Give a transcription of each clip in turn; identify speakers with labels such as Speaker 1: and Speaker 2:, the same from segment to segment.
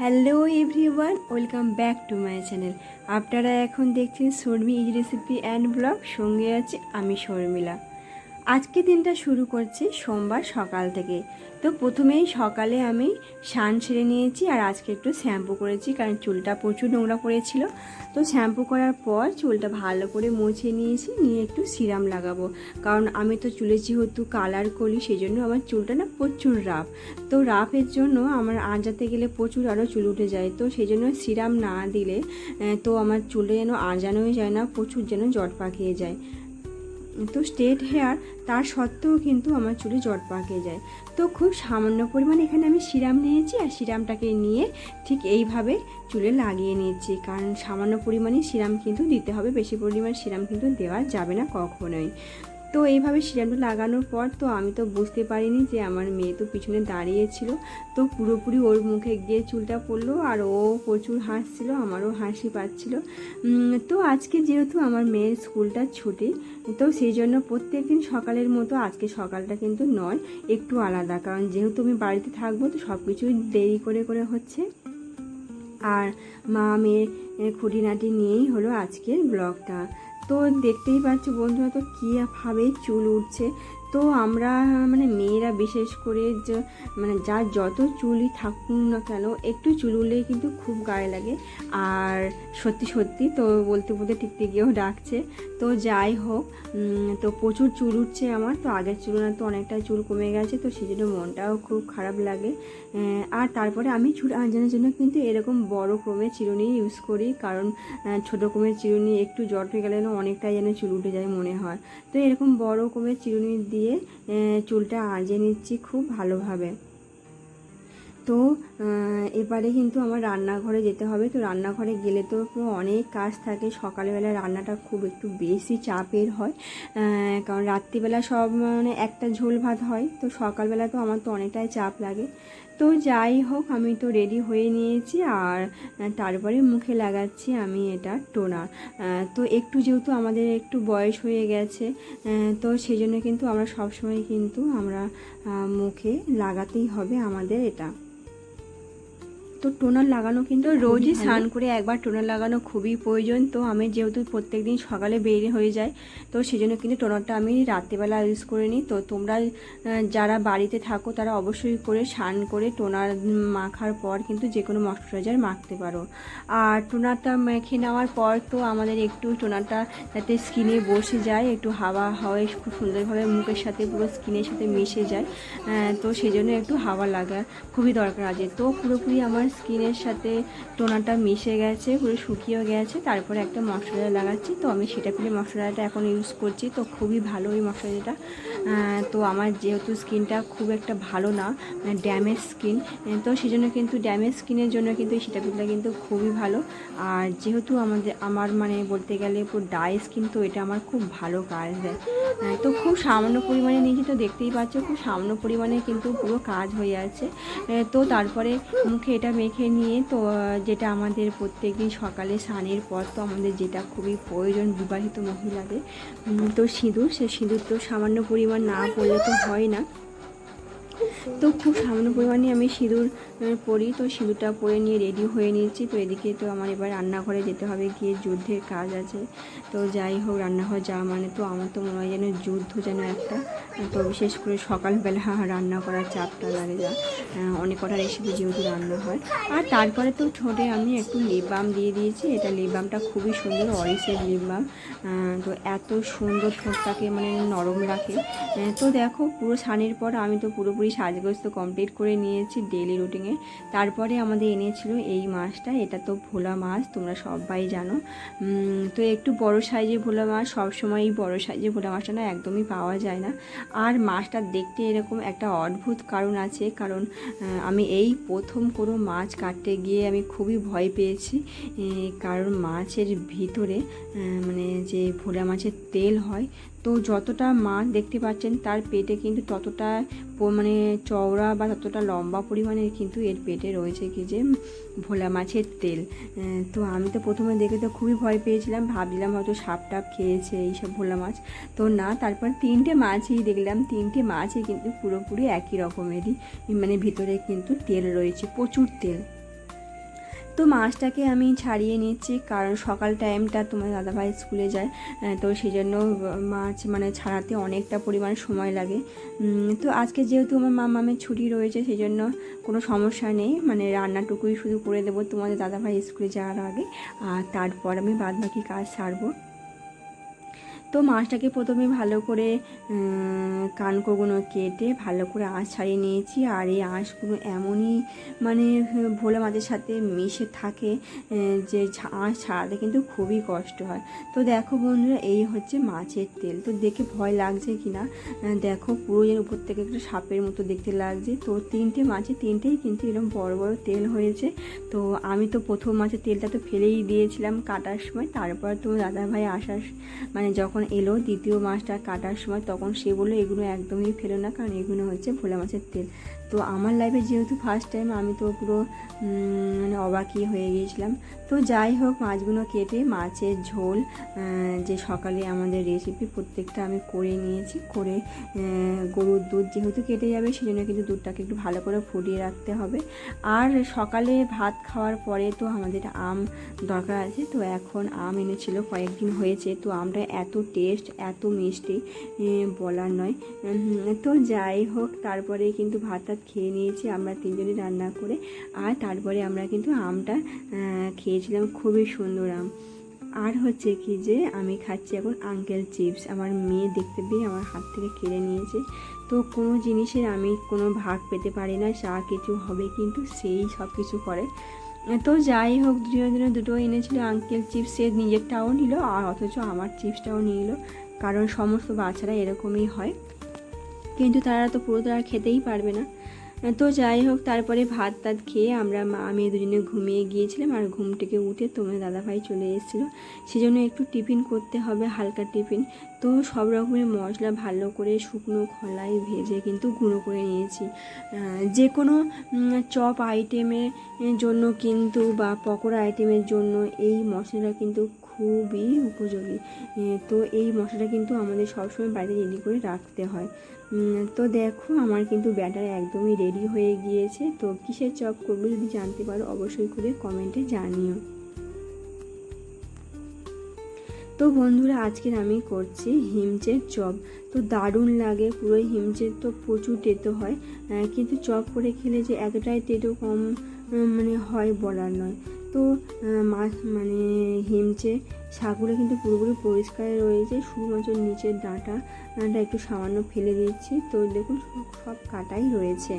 Speaker 1: Hello everyone, welcome back to my channel. আপনারা এখন দেখছেন Sharmi is recipe and blog. সঙ্গে আছে আমি শর্মিলা। আজকে দিনটা শুরু করছি সোমবার সকাল থেকে। তো প্রথমেই সকালে আমি স্নান সেরে নিয়েছি আর আজকে একটু শ্যাম্পু করেছি কারণ চুলটা প্রচুর নোংরা পড়েছিল। তো শ্যাম্পু করার পর চুলটা ভালো করে মুছে নিয়েছি, নিয়ে একটু সিরাম লাগাবো। কারণ আমি তো চুলে যেহেতু কালার করি সেই জন্য আমার চুলটা না প্রচুর রাফ। তো রাফের জন্য আমার আঁজাতে গেলে প্রচুর আরও চুল উঠে যায়। তো সেই জন্য সিরাম না দিলে তো আমার চুলটা যেন আঁজানোই যায় না, প্রচুর যেন জট পাকিয়ে যায়। তো স্ট্রেট হেয়ার তার সত্ত্বেও কিন্তু আমার চুলে জট পাকে যায়। তো খুব সামান্য পরিমাণ এখানে আমি সিরাম নিয়েছি আর সিরামটাকে নিয়ে ঠিক এইভাবে চুলে লাগিয়ে নিয়েছি। কারণ সামান্য পরিমাণে সিরাম কিন্তু দিতে হবে, বেশি পরিমাণ সিরাম কিন্তু দেওয়া যাবে না কখনোই। তো এইভাবে সিরামটা লাগানোর পর তো আমি তো বুঝতে পারিনি যে আমার মেয়ে তো পিছনে দাঁড়িয়েছিল। তো পুরোপুরি ওর মুখে গিয়ে চুলটা পড়ল আর ও প্রচুর হাসছিল, আমারও হাসি পাচ্ছিল। তো আজকে যেহেতু আমার মেয়ের স্কুলটা ছুটি, তো সেই জন্য প্রত্যেক দিন সকালের মতো আজকে সকালটা কিন্তু নয়, একটু আলাদা। কারণ যেহেতু আমি বাড়িতে থাকব তো সব কিছুই দেরি করে করে হচ্ছে। আর মা মেয়ের খুঁটিনাটি নিয়েই হলো আজকের ব্লগটা। তো দেখতেই পাচ্ছি বন্ধুরা তো কীভাবে চুল উঠছে। তো আমরা মানে মেয়েরা বিশেষ করে মানে যার যত চুলই থাকুন না কেন, একটু চুল উঠলেই কিন্তু খুব গায়ে লাগে। আর সত্যি সত্যি তো বলতে বলতে টিকতে গিয়েও ডাকছে। তো যাই হোক তো প্রচুর চুল উঠছে আমার, তো আগের তুলনায় তো অনেকটা চুল কমে গেছে, তো সেই জন্য মনটাও খুব খারাপ লাগে। আর তারপরে আমি চুল আঁজানোর জন্য কিন্তু এরকম বড় ক্রমে চিরুনি ইউজ করি, কারণ ছোটো ক্রমের চিরুনি একটু জট হয়ে গেলে অনেকটাই যেন চুল উঠে যায় মনে হয়। তো এরকম বড় ক্রমের চিরুনি দিয়ে আহ, চুলটা আঁজে নিচ্ছি খুব ভালোভাবে। তো এবারে কিন্তু আমার রান্নাঘরে যেতে হবে। তো রান্নাঘরে গেলে তো অনেক কাজ থাকে। সকালবেলা রান্নাটা খুব একটু বেশি চাপের হয়। কারণ রাত্রিবেলা সব মানে একটা ঝোল ভাত হয়। তো সকালবেলা তো আমার তো অনেকটাই চাপ লাগে। তো যাই হোক, আমি তো রেডি হয়ে নিয়েছি আর তারপরে মুখে লাগাচ্ছি আমি এটা টোনার তো একটু যেহেতু আমাদের একটু বয়স হয়ে গেছে তো সেই জন্য কিন্তু আমরা সবসময় কিন্তু আমরা মুখে লাগাতেই হবে আমাদের এটা। তো টোনার লাগানো কিন্তু রোজই স্নান করে একবার টোনার লাগানো খুবই প্রয়োজন। তো আমি যেহেতু প্রত্যেক দিন সকালে বেরিয়ে হয়ে যায় তো সেই জন্য কিন্তু টোনারটা আমি রাত্রিবেলা ইউজ করে নিই। তো তোমরা যারা বাড়িতে থাকো তারা অবশ্যই করে স্নান করে টোনার মাখার পর কিন্তু যে কোনো ময়শ্চারাইজার মাখতে পারো। আর টোনারটা মেখে নেওয়ার পর তো আমাদের একটু টোনারটা যাতে স্কিনে বসে যায় একটু হাওয়া হয় খুব সুন্দরভাবে মুখের সাথে পুরো স্কিনের সাথে মিশে যায় তো সেই জন্য একটু হাওয়া লাগা খুবই দরকার আছে তো পুরোপুরি আমার স্কিনের সাথে টোনাটা মিশে গেছে, পুরো শুকিয়েও গেছে। তারপরে একটা মশলা লাগাচ্ছি। তো আমি সেটা পেলে মশলাটা এখন ইউজ করছি। তো খুবই ভালো ওই মশলাটা। তো আমার যেহেতু স্কিনটা খুব একটা ভালো না ড্যামেজ স্কিন তো সেই জন্য কিন্তু ড্যামেজ স্কিনের জন্য কিন্তু এই সিটাপিলটা কিন্তু খুবই ভালো। আর যেহেতু আমাদের, আমার মানে বলতে গেলে পুরো ডাই স্কিন তো এটা আমার খুব ভালো কাজ দেয়। তো খুব সামান্য পরিমাণে নিয়েছি, তো দেখতেই পাচ্ছ খুব সামান্য পরিমাণে কিন্তু পুরো কাজ হয়ে আছে। তো তারপরে মুখে এটা মেখে নিয়ে তো যেটা আমাদের প্রত্যেক দিন সকালে স্নানের পর তো আমাদের যেটা খুবই প্রয়োজন বিবাহিত মহিলাদের তো সিঁদুর, সে সিঁদুর তো সামান্য পরিমাণ না পড়লে তো হয় না। তো খুব সামান্য পরিমাণে আমি সিঁদুর পরি। তো সিঁদুরটা পরে নিয়ে রেডি হয়ে নিয়েছি। তো এদিকে তো আমার এবার রান্নাঘরে যেতে হবে, গিয়ে যুদ্ধের কাজ আছে। তো যাই হোক, রান্নাঘর যাওয়া মানে তো আমার তো মনে হয় যেন যুদ্ধ যেন একটা। তো বিশেষ করে সকালবেলা রান্না করার চাপটা লাগে যা। অনেক কটা রেসিপি যেহেতু রান্না হয়। আর তারপরে তো ঠোঁটে আমি একটু লিপ বাম দিয়ে দিয়েছি। এটা লিপ বামটা খুবই সুন্দর অরিসের লিপ বাম তো এত সুন্দর ঠোঁটটাকে মানে নরম রাখে। তো দেখো, পুরো সানের পর আমি তো পুরোপুরি সাজগোজ তো কমপ্লিট করে নিয়েছি ডেলি রুটিনে তারপরে আমাদের এনেছিল এই মাছটা, এটা তো ভোলা মাছ, তোমরা সবাই জানো। তো একটু বড় সাইজের ভোলা মাছ, সবসময়ই বড় সাইজের ভোলা মাছটা না একদমই পাওয়া যায় না। আর মাছটা দেখতে এরকম একটা অদ্ভুত কারণ আছে, কারণ আমি এই প্রথম কোনো মাছ কাটতে গিয়ে আমি খুবই ভয় পেয়েছি। কারণ মাছের ভিতরে মানে যে ভোলা মাছের তেল হয় তো যতটা মাছ দেখতে পাচ্ছেন, তার পেটে কিন্তু ততটা মানে চওড়া বা ততটা লম্বা পরিমাণের কিন্তু এর পেটে রয়েছে কি যে ভোলা মাছের তেল। তো আমি তো প্রথমে দেখে তো খুবই ভয় পেয়েছিলাম, ভাবছিলাম হয়তো সাপ টাপ খেয়েছে এইসব ভোলা মাছ। তো না, তারপর তিনটে মাছই দেখলাম, তিনটে মাছই কিন্তু পুরোপুরি একই রকমেরই মানে ভিতরে কিন্তু তেল রয়েছে, প্রচুর তেল। তো মাছটাকে আমি ছাড়িয়ে নিচ্ছি, কারণ সকাল টাইমটা তোমার দাদাভাই স্কুলে যায় তো সেই জন্য মাছ মানে ছাড়াতে অনেকটা পরিমাণ সময় লাগে। তো আজকে যেহেতু আমার মা, মামের ছুটি রয়েছে সেই জন্য কোনো সমস্যা নেই মানে রান্নাটুকুই শুধু করে দেবো তোমাদের দাদাভাই স্কুলে যাওয়ার আগে, আর তারপর আমি বাদ বাকি কাজ সারবো। তো মাছটাকে প্রথমে ভালো করে কানকোগুলো কেটে ভালো করে আঁশ ছাড়িয়ে নিয়েছি। আর এই আঁশগুলো এমনই মানে ভোলা মাছের সাথে মিশে থাকে যে আঁশ ছাড়াতে কিন্তু খুবই কষ্ট হয়। তো দেখো বন্ধুরা, এই হচ্ছে মাছের তেল। তো দেখে ভয় লাগছে কি না? দেখো পুরো উপর থেকে একটা সাপের মতো দেখতে লাগছে। তো তিনটে মাছে, তিনটেই কিন্তু এরকম বড় বড় তেল হয়েছে। তো আমি তো প্রথম মাছের তেলটা তো ফেলেই দিয়েছিলাম কাটার সময়। তারপর তো দাদাভাই আসার স- মানে যখন এলো, দ্বিতীয় মাছটা কাটার সময় তখন সে বলল, এগুলো একদমই ফেলো না, কারণ এগুলো হচ্ছে ভোলা মাছের তেল। তো আমার লাইফে যেহেতু ফার্স্ট টাইম আমি তো পুরো মানে অবাকই হয়ে গিয়েছিলাম। তো যাই হোক, মাছগুলো কেটে, মাছের ঝোল যে সকালে আমাদের রেসিপি প্রত্যেকটা আমি করে নিয়েছি, করে গরুর দুধ যেহেতু কেটে যাবে সেই জন্য কিন্তু দুধটাকে একটু ভালো করে ফুটিয়ে রাখতে হবে। আর সকালে ভাত খাওয়ার পরে তো আমাদের আম দরকার আছে, তো এখন আম এনেছিল, কয়েকদিন হয়েছে, তো আমটা এত টেস্ট এত মিষ্টি বলার নয়। তো যাই হোক, তারপরে কিন্তু ভাত টাত খেয়ে নিয়েছি, আমরা তিনজনই রান্না করে। আর তারপরে আমরা কিন্তু আমটা খেয়েছিলাম, খুবই সুন্দর আম। আর হচ্ছে কি যে, আমি খাচ্ছি এখন আঙ্কেল চিপস আমার মেয়ে দেখতে পেয়ে আমার হাত থেকে কেড়ে নিয়েছে। তো কোনো জিনিসের আমি কোনো ভাগ পেতে পারি না, যা কিছু হবে কিন্তু সেই সব কিছু করে। তো যাই হোক, দুজনে দুটো এনেছিল আঙ্কেল চিপস সে নিজেরটাও নিল, আর অথচ আমার চিপসটাও নিয়ে নিল কারণ সমস্ত বাচ্চারা এরকমই হয়। কিন্তু তারা তো পুরো তারা খেতেই পারবে না। তো যাই হোক, তারপরে ভাত টাত খেয়ে আমরা মা মেয়ে দুজনে ঘুমিয়ে গিয়েছিলাম আর ঘুম থেকে উঠে তোমার দাদাভাই চলে এসেছিল। সেজন্য একটু টিফিন করতে হবে, হালকা টিফিন। তো সব রকমের মশলা ভালো করে শুকনো খোলায় ভেজে কিন্তু গুঁড়ো করে নিয়েছি। যে কোনো চপ আইটেমের জন্য কিন্তু বা পকোড়া আইটেমের জন্য এই মশলাটা কিন্তু খুবই উপযোগী। তো এই মশলাটা কিন্তু আমাদের সবসময় বাড়িতে রেডি করে রাখতে হয়। তো দেখো, আমার কিন্তু ব্যাটার একদমই রেডি হয়ে গিয়েছে। তো কিসের চপ করব যদি জানতে পারো, অবশ্যই করে কমেন্টে জানিও। তো বন্ধুরা, আজকের আমি করছি হিমচের চপ। তো দারুণ লাগে, পুরো হিমচের তো প্রচুর তেতো হয়। কিন্তু চপ করে খেলে যে এতটাই তেতো কম মানে হয় বলার নয়। তো মাছ মানে হিমচে শাকগুলো কিন্তু পুরোপুরি পরিষ্কার রয়েছে, শুধুমাত্র নিচের ডাঁটা ডাঁটা একটু সামান্য ফেলে দিচ্ছি। তো দেখুন সব কাটাই রয়েছে।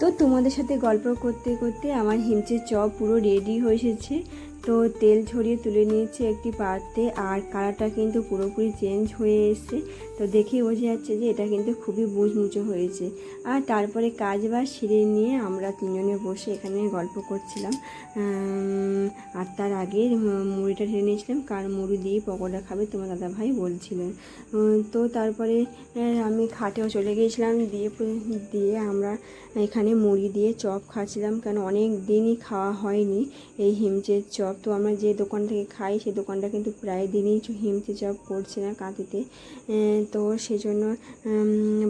Speaker 1: তো তোমাদের সাথে গল্প করতে করতে আমার হিমচের চপ পুরো রেডি হয়ে এসেছে। তো তেল ছড়িয়ে তুলে নিয়েছে একটি পাত্রে আর কালারটা কিন্তু পুরোপুরি চেঞ্জ হয়ে এসছে। তো দেখেই বোঝা যাচ্ছে যে এটা কিন্তু খুবই মুচমুচো হয়েছে। আর তারপরে কাজ বাজ সেরে নিয়ে আমরা তিনজনে বসে এখানে গল্প করছিলাম। আর তার আগে মুড়িটা ঢেলে নিয়েছিলাম, কার মুড়ি দিয়ে পকোড়া খাবে তোমার দাদা ভাই বলছিলেন তো তারপরে আমি খাটেও চলে গিয়েছিলাম, দিয়ে দিয়ে আমরা এখানে মুড়ি দিয়ে চপ খাচ্ছিলাম, কেন অনেক দিনই খাওয়া হয়নি এই হিমচের চপ। তো আমরা যে দোকান থেকে খাই সেই দোকানটা কিন্তু প্রায় দিনই হিমচে চপ করছে না কাঁদিতে তো সেই জন্য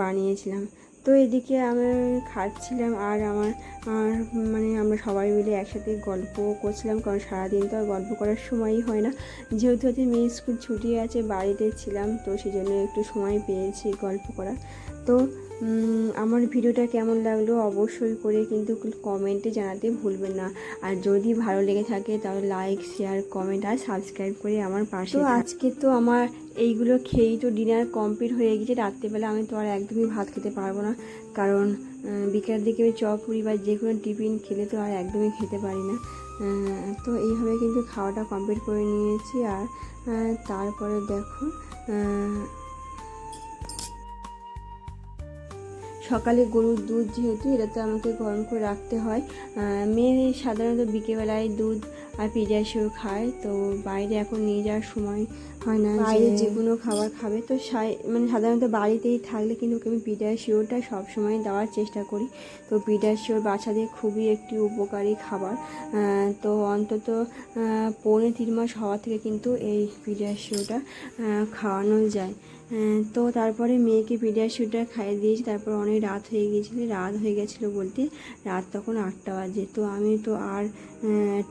Speaker 1: বানিয়েছিলাম। তো এদিকে আমি খাচ্ছিলাম আর আমার, আর মানে আমরা সবাই মিলে একসাথে গল্প করছিলাম, কারণ সারাদিন তো আর গল্প করার সময়ই হয় না। যেহেতু হচ্ছে মেয়ে স্কুল ছুটি আছে, বাড়িতে ছিলাম, তো সেই জন্য একটু সময় পেয়েছি গল্প করা তো আমার ভিডিওটা কেমন লাগল অবশ্যই করে কিন্তু কমেন্টে জানাতে ভুলবেন না। আর যদি ভালো লেগে থাকে তাহলে লাইক শেয়ার কমেন্ট আর সাবস্ক্রাইব করে আমার পাশে তো আজকে তো আমার এইগুলো খেয়েই তো ডিনার কমপ্লিট হয়ে গেছে। রাত্রেবেলা আমি তো আর একদমই ভাত খেতে পারব না। কারণ বিকেলের দিকে আমি চপ পুরি বা যে কোনো টিফিন খেলে তো আর একদমই খেতে পারি না। তো এইভাবে কিন্তু খাওয়াটা কমপ্লিট করে নিয়েছি। আর তারপরে দেখো সকালে গরুর দুধ যেহেতু এটা তো আমাকে গরম করে রাখতে হয়। মেয়ে সাধারণত বিকেলবেলায় দুধ আর পিজাশিও খায় তো বাইরে এখন নিয়ে যাওয়ার সময় হয় না বাইরে যে কোনো খাবার খাবে। তো সাই- মানে সাধারণত বাড়িতেই থাকলে কিন্তু আমি পিডাশিওটা সবসময় দেওয়ার চেষ্টা করি। তো পিডাশিওর বাচ্চাদের খুবই একটি উপকারী খাবার। তো অন্তত পৌনে তিন মাস হওয়া থেকে কিন্তু এই পিডিয়াশিওটা খাওয়ানো যায়। তো তারপরে মেয়েকে পিডিয়াশিওটা খাইয়ে দিয়েছি তারপর অনেক রাত হয়ে গিয়েছিল রাত হয়ে গেছিল বলতে রাত তখন আটটা বাজে তো আমি তো আর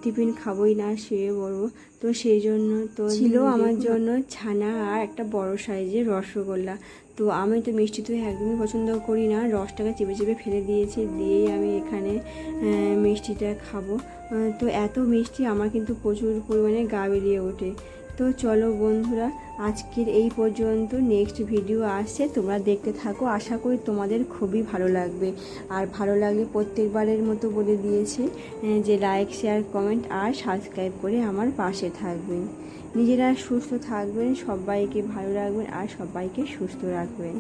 Speaker 1: টিফিন খাবোই না শুয়ে পড়ব তো সেই জন্য তো ছিল আমার জন্য ছানা আর একটা বড় সাইজের রসগোল্লা তো আমি তো মিষ্টি তো একদমই পছন্দ করি না রসটাকে চেপে চেপে ফেলে দিয়েছি দিয়েই আমি এখানে মিষ্টিটা খাব তো এত মিষ্টি আমার কিন্তু প্রচুর পরিমাণে গা বেরিয়ে ওঠে তো চলো বন্ধুরা, আজকের এই পর্যন্ত নেক্সট ভিডিও আসছে। তোমরা দেখতে থাকো, আশা করি তোমাদের খুবই ভালো লাগবে। আর ভালো লাগলে প্রত্যেকবারের মতো বলে দিয়েছে যে লাইক শেয়ার কমেন্ট আর সাবস্ক্রাইব করে আমার পাশে থাকবেন। নিজেরা সুস্থ থাকবেন, সবাইকে ভালো রাখবেন আর সবাইকে সুস্থ রাখবেন।